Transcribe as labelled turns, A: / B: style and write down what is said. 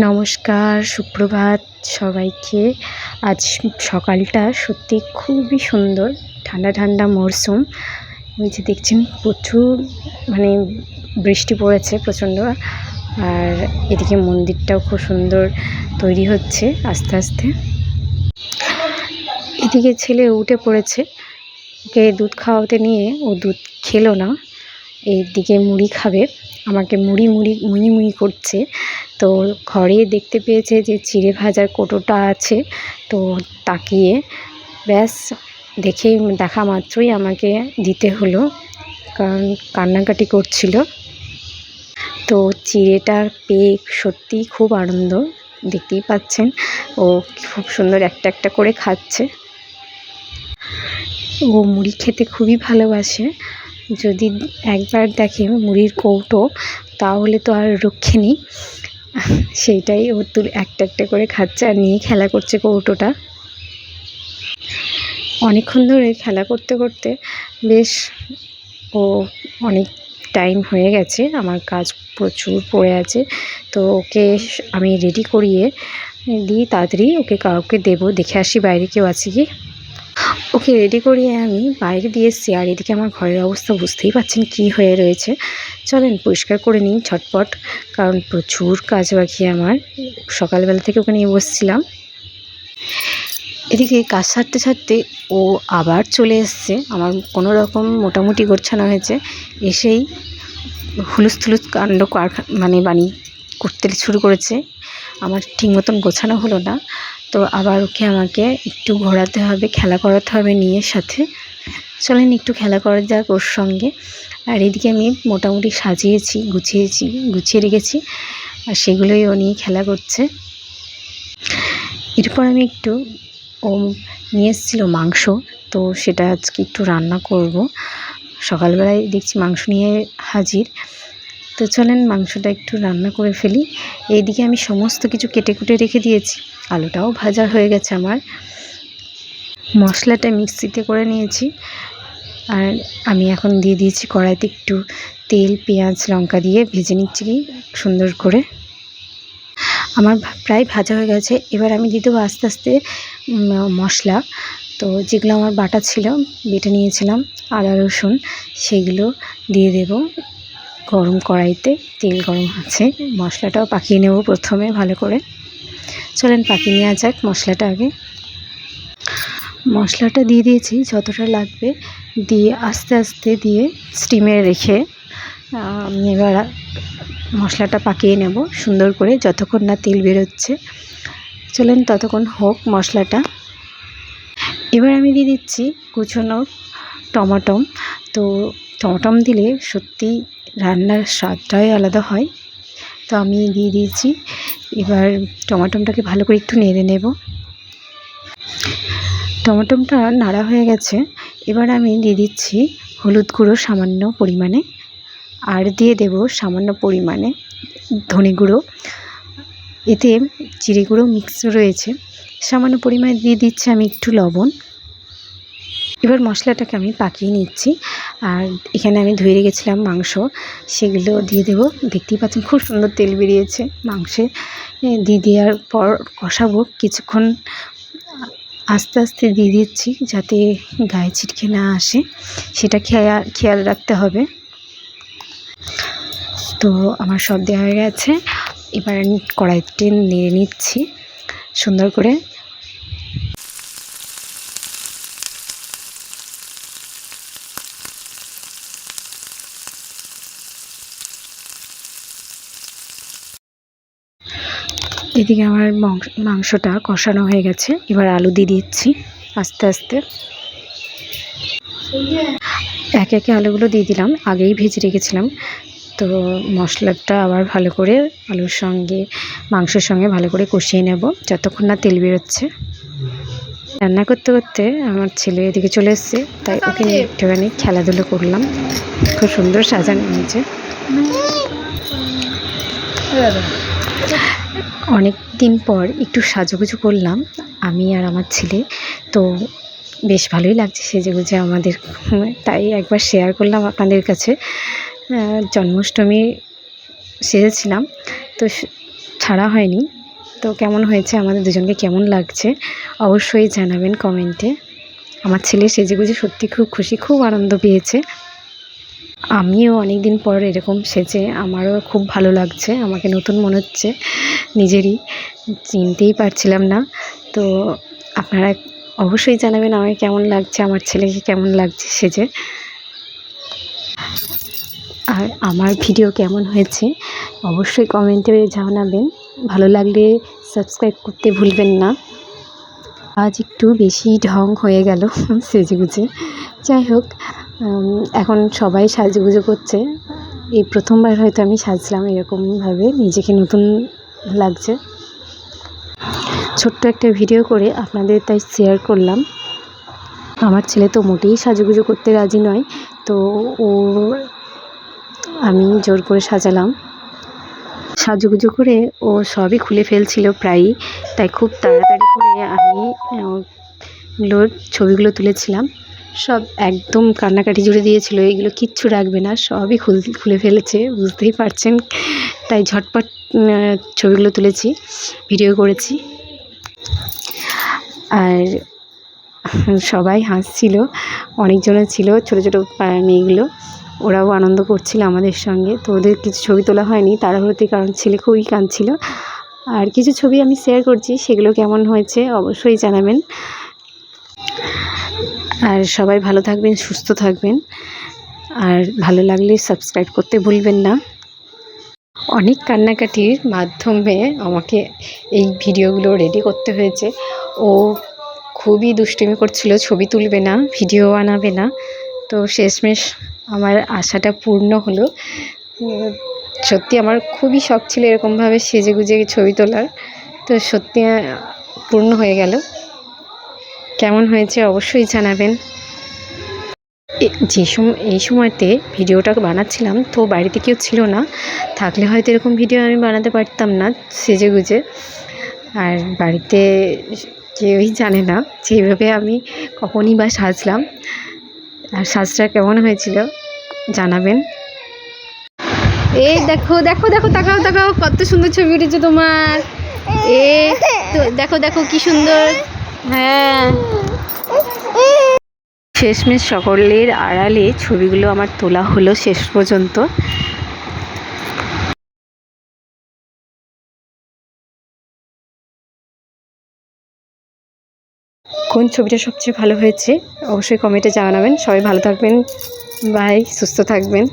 A: নমস্কার, সুপ্রভাত সবাইকে। আজ সকালটা সত্যি খুবই সুন্দর, ঠান্ডা ঠান্ডা মরশুম ওই যে দেখছেন প্রচুর মানে বৃষ্টি পড়েছে প্রচণ্ড, আর এদিকে মন্দিরটাও খুব সুন্দর তৈরি হচ্ছে আস্তে আস্তে। এদিকে ছেলে উঠে পড়েছে, ওকে দুধ খাওয়াতে নিয়ে, ও দুধ খেলো না। এইদিকে মুড়ি খাবে, আমাকে মুড়ি মুড়ি মুড়ি মুড়ি করছে। তো ঘরে দেখতে পেয়েছে যে চিড়ে ভাজার কোটোটা আছে, তো তাকিয়ে ব্যাস দেখে দেখা মাত্রই আমাকে দিতে হলো, কারণ কান্নাকাটি করছিল। তো চিড়েটার পেয়ে সত্যিই খুব আনন্দ, দেখতেই পাচ্ছেন, ও খুব সুন্দর একটা একটা করে খাচ্ছে। ও মুড়ি খেতে খুবই ভালোবাসে, যদি একবার দেখে মুড়ির কৌটো, তাহলে তো আর রক্ষে নেই। সেইটাই ও তুল একটা একটা করে খাচ্ছে আর নিয়ে খেলা করছে কৌটোটা। অনেকক্ষণ ধরে খেলা করতে করতে বেশ ও অনেক টাইম হয়ে গেছে, আমার কাজ প্রচুর পড়ে আছে। তো ওকে আমি রেডি করিয়ে দিই তাড়াতাড়ি ওকে কাউকে দেবো, দেখে আসি বাইরে কেউ আছে কি। ওকে রেডি করিয়ে আমি বাইরে দিয়ে এসছি। আর এদিকে আমার ঘরের অবস্থা বুঝতেই পারছেন কি হয়ে রয়েছে। চলেন পরিষ্কার করে নিই ছটপট কারণ প্রচুর কাজ বাকি আমার। সকালবেলা থেকে ওকে নিয়ে বসছিলাম। এদিকে কাজ সারতে সারতে ও আবার চলে এসছে। আমার কোনো রকম মোটামুটি গোছানো হয়েছে। এসেই হুলুস থুলুস কাণ্ড মানে বানিয়ে করতে শুরু করেছে। আমার ঠিক মতন গোছানো হলো না। তো আবার ওকে আমাকে একটু ঘোরাতে হবে, খেলা করাতে হবে নিয়ে সাথে। চলেন একটু খেলা করা যাক ওর সঙ্গে। আর এদিকে আমি মোটামুটি সাজিয়েছি, গুছিয়েছি, গুছিয়ে রেখেছি। আর সেগুলোই ও নিয়ে খেলা করছে। এরপর আমি একটু ও নিয়ে এসেছিল মাংস, তো সেটা আজকে একটু রান্না করব। সকালবেলায় দেখছি মাংস নিয়ে হাজির। তো চলেন মাংসটা একটু রান্না করে ফেলি। এইদিকে আমি সমস্ত কিছু কেটে কুটে রেখে দিয়েছি। আলুটাও ভাজা হয়ে গেছে আমার। মশলাটা মিক্সিতে করে নিয়েছি। আর আমি এখন দিয়ে দিয়েছি কড়াইতে একটু তেল, পেঁয়াজ, লঙ্কা দিয়ে ভেজে নিচ্ছি সুন্দর করে। আমার প্রায় ভাজা হয়ে গেছে। এবার আমি দিয়ে দেবো আস্তে আস্তে মশলা। তো যেগুলো আমার বাটা ছিল, বেটে নিয়েছিলাম, আদা, রসুন, সেগুলো দিয়ে দেব। গরম কড়াইতে তেল গরম আছে। মশলাটাও পাকিয়ে নেব প্রথমে ভালো করে। চলেন পাকিয়ে নেওয়া যাক মশলাটা আগে। মশলাটা দিয়ে দিয়েছি, যতটা লাগবে দিয়ে আস্তে আস্তে দিয়ে স্টিমে রেখে আমি এবার মশলাটা পাকিয়ে নেব সুন্দর করে যতক্ষণ না তেল বেরোচ্ছে। চলেন ততক্ষণ হোক মশলাটা। এবার আমি দিয়ে দিচ্ছি কুচনো টমাটম। তো টমাটম দিলে সত্যি রান্নার স্বাদটাই আলাদা হয়। তো আমি দিয়ে দিয়েছি। এবার টমাটমটাকে ভালো করে একটু নেড়ে নেব। টমাটমটা নাড়া হয়ে গেছে। এবার আমি দিয়ে দিচ্ছি হলুদ গুঁড়ো সামান্য পরিমাণে। আর দিয়ে দেব সামান্য পরিমাণে ধনে গুঁড়ো। এতে জিরে গুঁড়ো মিক্স রয়েছে। সামান্য পরিমাণে দিয়ে দিচ্ছি আমি একটু লবণ। এবার মশলাটাকে আমি পাকিয়ে নিচ্ছি। আর এখানে আমি ধুয়ে রেখেছিলাম মাংস। সেগুলো দিয়ে দেবো। দেখতেই পাচ্ছেন খুব সুন্দর তেল বেরিয়েছে মাংসে। দিয়ে দেওয়ার পর কষাবো। কিছুক্ষণ আস্তে আস্তে দিয়ে দিচ্ছি যাতে গায়ে ছিটকে না আসে। সেটা খেয়াল খেয়াল রাখতে হবে। তো আমার সব দেওয়া হয়ে গেছে। এবার কড়াইতে নেড়ে নিচ্ছি। সুন্দর করে এদিকে আমার মাংসটা কষানো হয়ে গেছে। এবার আলু দিয়ে দিচ্ছি আস্তে আস্তে। একে একে আলুগুলো দিয়ে দিলাম, আগেই ভেজে রেখেছিলাম। তো মশলাটা আবার ভালো করে আলুর সঙ্গে, মাংসের সঙ্গে ভালো করে কষিয়ে নেব, যতক্ষণ না তেল বেরোচ্ছে। রান্না করতে করতে আমার ছেলে এদিকে চলে এসছে, তাই ওকে নিয়ে একটুখানি খেলাধুলো করলাম। খুব সুন্দর সাজানো হয়েছে। অনেক দিন পর একটু সাজুগুজু করলাম, আমি আর আমার ছেলে। তো বেশ ভালোই লাগছে সেজেগুজে আমাদের। তাই একবার শেয়ার করলাম আপনাদের কাছে। জন্মাষ্টমী সেজেছিলাম, তো ছাড়া হয়নি। তো কেমন হয়েছে? আমাদের দুজনকে কেমন লাগছে? অবশ্যই জানাবেন কমেন্টে আমার ছেলে সেজেগুজে সত্যি খুব খুশি, খুব আনন্দ পেয়েছে। আমিও অনেক দিন পর এরকম সেজে আমারও খুব ভালো লাগছে, আমাকে নতুন মনে হচ্ছে নিজেরই, চিনতেই পারছিলাম না। তো আপনারা অবশ্যই জানাবেন আমাকে কেমন লাগছে, আমার ছেলেকে কেমন লাগছে সেজে। আর আমার ভিডিও কেমন হয়েছে অবশ্যই কমেন্টে জানাবেন। ভালো লাগলে সাবস্ক্রাইব করতে ভুলবেন না। আজ একটু বেশি ঢং হয়ে গেল সেজে গুজে যাই হোক এখন সবাই সাজুগুজু করছে। এই প্রথমবার হয়তো আমি সাজলাম এরকমভাবে, নিজেকে নতুন লাগছে। ছোট্ট একটা ভিডিও করে আপনাদের তাই শেয়ার করলাম। আমার ছেলে তো মোটেই সাজুগুজু করতে রাজি নয়, তো ও, আমি জোর করে সাজালাম। সাজুগুজু করে ও সবই খুলে ফেলছিল প্রায়ই, তাই খুব তাড়াতাড়ি করে আমি ওগুলোর ছবিগুলো তুলেছিলাম। সব একদম কান্নাকাটি জুড়ে দিয়েছিল, এগুলো কিচ্ছু রাখবে না, সবই খুল, খুলে ফেলেছে, বুঝতেই পারছেন। তাই ঝটপট ছবিগুলো তুলেছি, ভিডিও করেছি। আর সবাই হাসছিল অনেকজনের ছিল, ছোটো ছোটো মেয়েগুলো, ওরাও আনন্দ করছিল আমাদের সঙ্গে। তো ওদের কিছু ছবি তোলা হয়নি, তাড়াহুড়োতে কারণ ছেলে খুবই কাঁদছিল। আর কিছু ছবি আমি শেয়ার করছি, সেগুলো কেমন হয়েছে অবশ্যই জানাবেন। আর সবাই ভালো থাকবেন, সুস্থ থাকবেন। আর ভালো লাগলে সাবস্ক্রাইব করতে ভুলবেন না। অনেক কান্নাকাটির মাধ্যমে আমাকে এই ভিডিওগুলো রেডি করতে হয়েছে। ও খুবই দুষ্টুমি করছিল, ছবি তুলবে না ভিডিও বানাবে না। তো শেষমেশ আমার আশাটা পূর্ণ হলো। সত্যি আমার খুবই শখ ছিল এরকমভাবে সেজে গুজে ছবি তোলার। তো সত্যি পূর্ণ হয়ে গেল। কেমন হয়েছে অবশ্যই জানাবেন। যে সময় এই সময়তে ভিডিওটা বানাচ্ছিলাম, তো বাড়িতে কেউ ছিল না। থাকলে হয়তো এরকম ভিডিও আমি বানাতে পারতাম না সেজে গুজে। আর বাড়িতে কেউই জানে না যেভাবে আমি কখনই বা সাজলাম। আর সাজটা কেমন হয়েছিল জানাবেন। এই দেখো দেখো দেখো, তাকাও তাকাও, কত সুন্দর ছবি উঠেছে তোমার। এ দেখো দেখো, কি সুন্দর। হ্যাঁ। শেষমেশ সকলের আড়ালে ছবিগুলো আমার তোলা হলো শেষ পর্যন্ত। কোন ছবিটা সবচেয়ে ভালো হয়েছে? অবশ্যই কমেন্টে জানাবেন। সবাই ভালো থাকবেন। বাই সুস্থ থাকবেন।